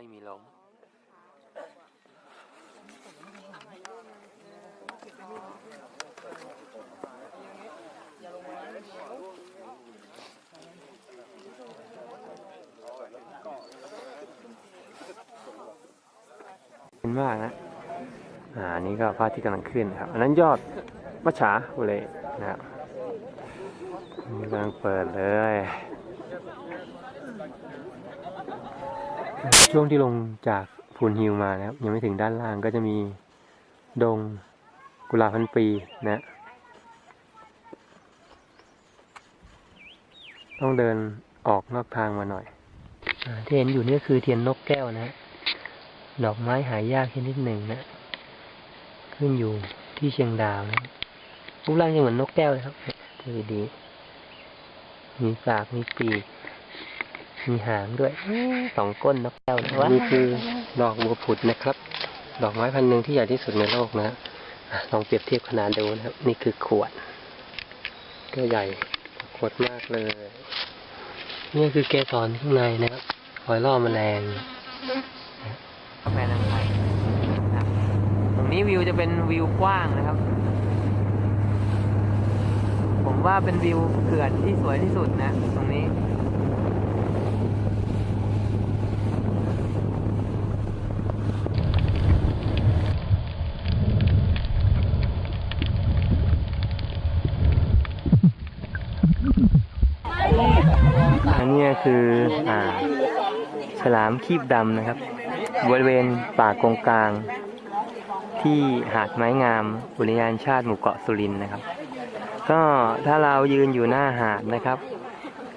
ไม่มีลมเห็นมากนะ อ่า นี่ก็พระอาทิตย์กำลังขึ้นครับ อันนั้นยอดมัจฉาบุเรนะครับกำลังเปิดเลย ช่วงที่ลงจากพูนฮิลมานะครับ ยังไม่ถึงด้านล่างก็จะมีดงกุหลาบพันปีนะ ต้องเดินออกนอกทางมาหน่อยอที่เห็นอยู่นี่ก็คือเทียนนกแก้วนะ ดอกไม้หายากชนิดหนึ่งนะ ขึ้นอยู่ที่เชียงดาวนะรูปร่างจะเหมือนนกแก้วเลยครับดูดีๆมีปาก มีปีก มีหางด้วยสองก้นนกแก้วนะนี่คือดอกบัวผุดนะครับ ดอกไม้พันธุ์หนึ่งที่ใหญ่ที่สุดในโลกนะอะลองเปรียบเทียบขนาดดูนะครับ นี่คือขวด ก็ใหญ่กว่าขวดมากเลย นี่คือเกสรข้างในนะครับคอยล่อแมลงกาแฟนางไทยนะครับตรงนี้วิวจะเป็นวิวกว้างนะครับ ผมว่าเป็นวิวเขื่อนที่สวยที่สุดนะ ตรงนี้ อันนี้คืออฉลามคีบดำนะครับ บริเวณป่ากงกลาง ที่หาดไม้งามอุทยานชาติหมู่เกาะสุรินทร์นะครับ ก็ถ้าเรายืนอยู่หน้าหาดนะครับ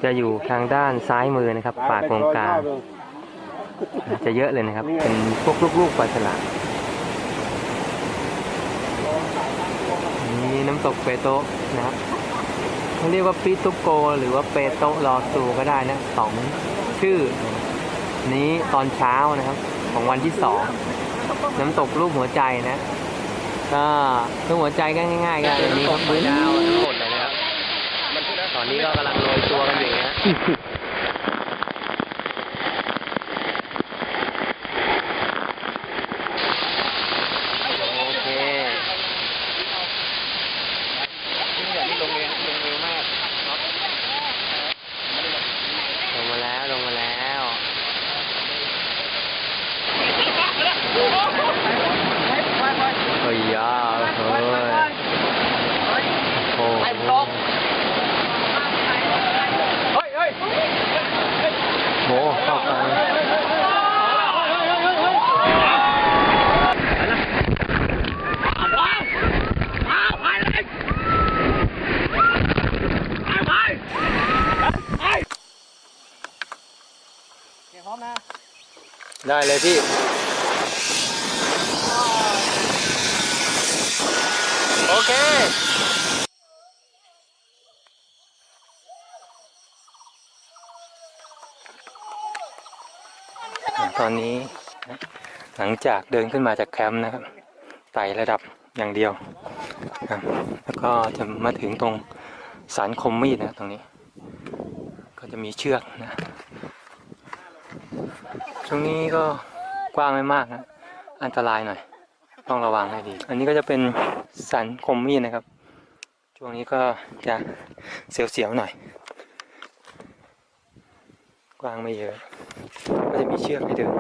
จะอยู่ทางด้านซ้ายมือนะครับ ป่ากงกลาง จะเยอะเลยนะครับ เป็นพวกลูกๆปลาฉลามนี่น้ำตกเปโตะนะครับ เขาเรียกว่าปิตุโก หรือว่าเปโตะลอซูก็ได้นะสองชื่อ นี้ตอนเช้านะครับ ของวันที่สองน้ำตกรูปหัวใจนะก็รูปหัวใจก็ง่ายๆก็อันนี้ครับดาวทั้งหมดเลยนะครับตอนนี้ก็กำลังโรยตัวกันอยู่นะ โอเคลงมาแล้วลงมาแล้ว เฮ้ยยาเฮ้ย ตกโอ้โหโหเข้าไปได้เลยพี่โอเค ตอนนี้หลังจากเดินขึ้นมาจากแคมป์นะครับไต่ระดับอย่างเดียว แล้วก็จะมาถึงตรงสันคมมีดนะตรงนี้ ก็จะมีเชือกนะช่วงนี้ก็กว้างไม่มากนะอันตรายหน่อย ต้องระวังให้ดี อันนี้ก็จะเป็นสันคมมีดนะครับ ช่วงนี้ก็จะเสียวๆหน่อย กว้างไม่เยอะ ก็จะมีเชือกให้เดิน